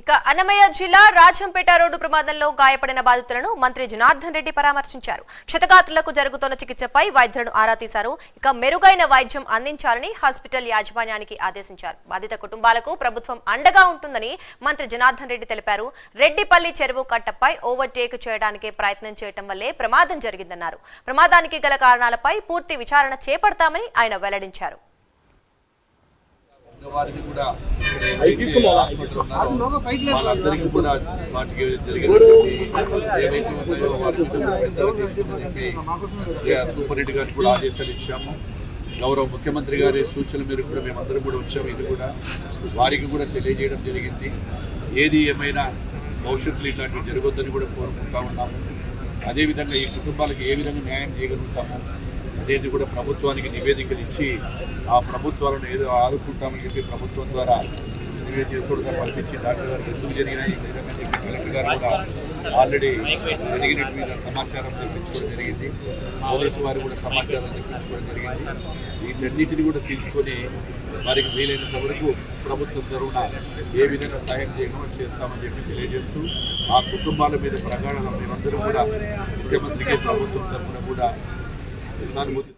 ఇక అన్నమయ్య జిల్లా రాజంపేట రోడ్డు ప్రమాదంలో గాయపడిన బాధితులను మంత్రి జనార్దన్ రెడ్డి పరామర్శించారు. క్షతగాత్రులకు జరుగుతున్న చికిత్సపై వైద్యులను ఆరా తీశారు. ఇక మెరుగైన వైద్యం అందించాలని హాస్పిటల్ యాజమాన్యానికి ఆదేశించారు. బాధిత కుటుంబాలకు ప్రభుత్వం అండగా ఉంటుందని మంత్రి జనార్దన్ రెడ్డి తెలిపారు. రెడ్డిపల్లి చెరువు కట్టపై ఓవర్టేక్ చేయడానికి ప్రయత్నం చేయటం వల్లే ప్రమాదం జరిగిందన్నారు. ప్రమాదానికి గల కారణాలపై పూర్తి విచారణ చేపడతామని ఆయన వెల్లడించారు. కూడా వాళ్ళందరికీ కూడా వాటికి జరిగినటువంటి ఏవైతే ఉన్నాయో సూపర్ రెడ్డి గారికి కూడా ఆదేశాలు ఇచ్చాము. గౌరవ ముఖ్యమంత్రి గారి సూచనల మేరకు కూడా మేమందరం కూడా వచ్చాము ఇది కూడా వారికి కూడా తెలియజేయడం జరిగింది. ఏది ఏమైనా భవిష్యత్తులో ఇట్లాంటివి జరగొద్దని కూడా కోరుకుంటా ఉన్నాము. అదేవిధంగా ఈ కుటుంబాలకు ఏ విధంగా న్యాయం చేయగలుగుతాము అనేది కూడా ప్రభుత్వానికి నివేదికలు ఇచ్చి ఆ ప్రభుత్వాలను ఏదో ఆదుకుంటామని చెప్పి ప్రభుత్వం ద్వారా నివేదిక కూడా పంపించి డాక్టర్ గారు ఎందుకు జరిగినాయి కలెక్టర్ గారు కూడా ఆల్రెడీ జరిగినట్టు మీద సమాచారం తెప్పించుకోవడం జరిగింది. పోలీస్ వారు కూడా సమాచారం తెప్పించుకోవడం జరిగింది. వీటన్నిటిని కూడా తీసుకొని వారికి వీలైనంత వరకు ప్రభుత్వం తరఫున ఏ విధంగా సహాయం చేయడం చేస్తామని చెప్పి తెలియజేస్తూ ఆ కుటుంబాల మీద ప్రగాఢ మేమందరం కూడా ముఖ్యమంత్రికి ప్రభుత్వం తరఫున కూడా సానుభూతి